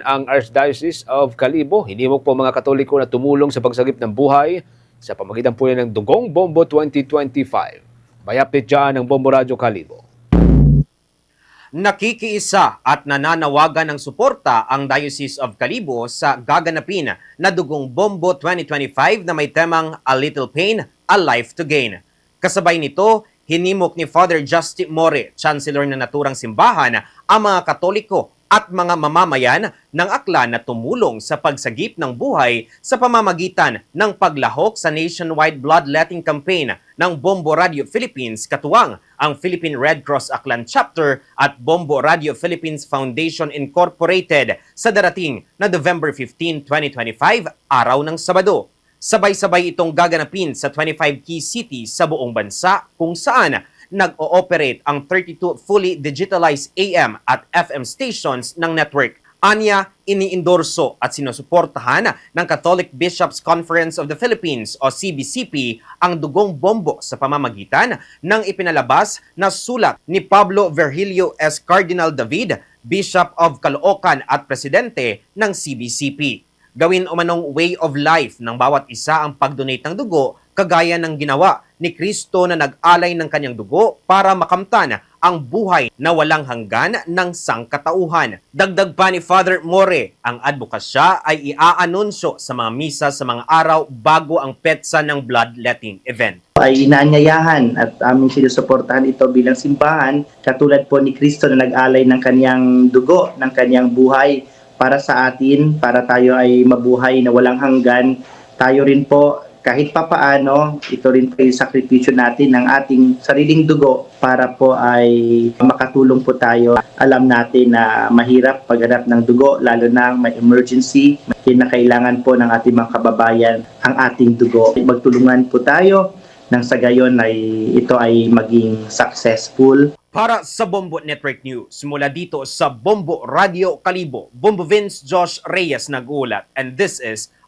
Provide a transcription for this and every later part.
ang Archdiocese of Calibo. Hinimok po mga Katoliko na tumulong sa pagsagip ng buhay sa pamagitan po ng Dugong Bombo 2025. May update dyan ng Bombo Radyo Calibo. Nakikiisa at nananawagan ng suporta ang Diocese of Calibo sa gaganapin na Dugong Bombo 2025 na may temang A Little Pain, A Life to Gain. Kasabay nito, hinimok ni Father Justin More, Chancellor ng naturang simbahan, ang mga Katoliko at mga mamamayan ng aklan na tumulong sa pagsagip ng buhay sa pamamagitan ng paglahok sa nationwide bloodletting campaign ng Bombo Radio Philippines katuwang ang Philippine Red Cross Aklan Chapter at Bombo Radio Philippines Foundation Incorporated sa darating na November 15, 2025, araw ng Sabado. Sabay-sabay itong gaganapin sa 25 key cities sa buong bansa kung saan nag-ooperate ang 32 fully digitalized AM at FM stations ng network. Anya, iniindorso at sinusuportahan ng Catholic Bishops Conference of the Philippines o CBCP ang dugong bombo sa pamamagitan ng ipinalabas na sulat ni Pablo Virgilio S. Cardinal David, Bishop of Caloocan at Presidente ng CBCP. Gawin umanong way of life ng bawat isa ang pag-donate ng dugo kagaya ng ginawa ni Kristo na nag-alay ng kanyang dugo para makamtan ang buhay na walang hanggan ng sangkatauhan. Dagdag pa ni Father More, ang advokasya ay iaanunsyo sa mga misa sa mga araw bago ang petsa ng bloodletting event. ay inaanyayahan at aming sinusuportahan ito bilang simbahan katulad po ni Kristo na nag-alay ng kanyang dugo, ng kanyang buhay para sa atin, para tayo ay mabuhay na walang hanggan. Tayo rin po kahit papaano, ito rin po yung sakripisyo natin ng ating sariling dugo para po ay makatulong po tayo. Alam natin na mahirap paghanap ng dugo, lalo na may emergency, kinakailangan po ng ating mga kababayan ang ating dugo. Magtulungan po tayo nang sa gayon ay ito ay maging successful. Para sa Bombo Network News, mula dito sa Bombo Radio Kalibo, Bombo Vince Josh Reyes nag-ulat. And this is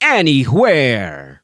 anywhere.